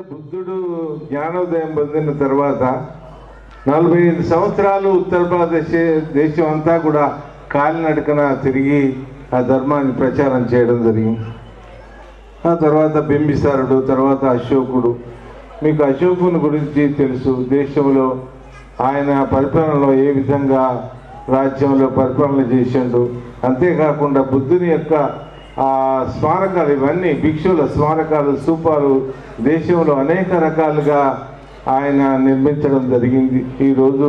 బుద్ధుడు జ్ఞానోదయం పొందిన తర్వాత నలభై ఐదు సంవత్సరాలు ఉత్తరప్రదేశ్ దేశం అంతా కూడా కాలినడకన తిరిగి ఆ ధర్మాన్ని ప్రచారం చేయడం జరిగింది. ఆ తర్వాత బింబిసారుడు తర్వాత అశోకుడు. మీకు అశోకుని గురించి తెలుసు. దేశంలో ఆయన పరిపాలనలో ఏ విధంగా రాజ్యంలో పరిపాలన చేసిండు. అంతేకాకుండా బుద్ధుని యొక్క స్మారకాలు ఇవన్నీ భిక్షుల స్మారకాలు స్థూపాలు దేశంలో అనేక రకాలుగా ఆయన నిర్మించడం జరిగింది. ఈరోజు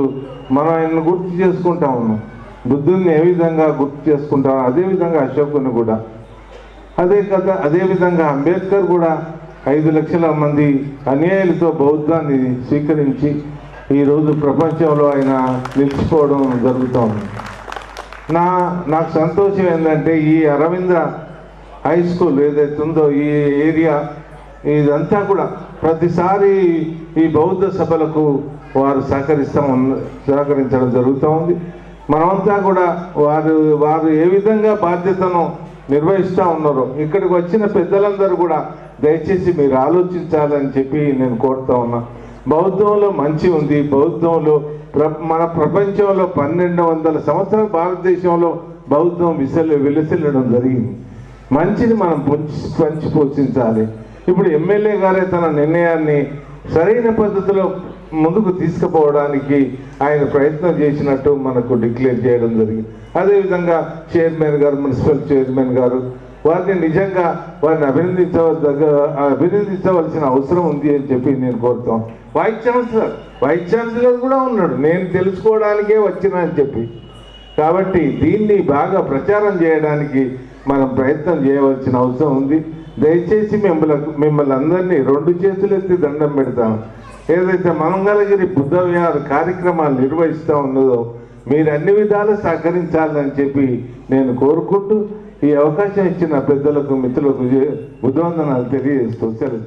మనం ఆయనను గుర్తు చేసుకుంటా ఉన్నాం బుద్ధుడిని ఏ విధంగా గుర్తు చేసుకుంటాం అదేవిధంగా అశోకుని కూడా. అదే కథ అదేవిధంగా అంబేద్కర్ కూడా ఐదు లక్షల మంది అన్యాయులతో బౌద్ధాన్ని స్వీకరించి ఈరోజు ప్రపంచంలో ఆయన నిలిచిపోవడం జరుగుతోంది. నా నాకు సంతోషం ఏంటంటే ఈ అరవింద హై స్కూల్ ఏదైతే ఉందో ఈ ఏరియా ఇదంతా కూడా ప్రతిసారి ఈ బౌద్ధ సభలకు వారు సహకరిస్తాం సహకరించడం జరుగుతూ ఉంది. మనమంతా కూడా వారు వారు ఏ విధంగా బాధ్యతను నిర్వహిస్తూ ఉన్నారో ఇక్కడికి వచ్చిన పెద్దలందరూ కూడా దయచేసి మీరు ఆలోచించాలని చెప్పి నేను కోరుతా ఉన్నా. బౌద్ధంలో మంచి ఉంది. బౌద్ధంలో ప్ర మన ప్రపంచంలో పన్నెండు వందల సంవత్సరాల భారతదేశంలో బౌద్ధం విసలు విలసిల్లడం జరిగింది. మంచిని మనం పొంచి పంచి పోషించాలి. ఇప్పుడు ఎమ్మెల్యే గారే తన నిర్ణయాన్ని సరైన పద్ధతిలో ముందుకు తీసుకుపోవడానికి ఆయన ప్రయత్నం చేసినట్టు మనకు డిక్లేర్ చేయడం జరిగింది. అదేవిధంగా చైర్మన్ గారు మున్సిపల్ చైర్మన్ గారు వారిని నిజంగా వారిని అభినందించవలసిన అభినందించవలసిన అవసరం ఉంది అని చెప్పి నేను కోరుతాం వైస్ ఛాన్సలర్ వైస్ ఛాన్సలర్ కూడా ఉన్నాడు. నేను తెలుసుకోవడానికే వచ్చినా అని చెప్పి. కాబట్టి దీన్ని బాగా ప్రచారం చేయడానికి మనం ప్రయత్నం చేయవలసిన అవసరం ఉంది. దయచేసి మిమ్మల్ని మిమ్మల్ని అందరినీ రెండు చేతులు ఎత్తి దండం పెడతాం. ఏదైతే మనంగళగిరి బుద్ధ విహార కార్యక్రమాలు నిర్వహిస్తూ ఉన్నదో మీరు అన్ని విధాలు సహకరించాలని చెప్పి నేను కోరుకుంటూ ఈ అవకాశం ఇచ్చిన పెద్దలకు మిత్రులకు ఉద్వందనాలు తెలియజేస్తూ సెలవు.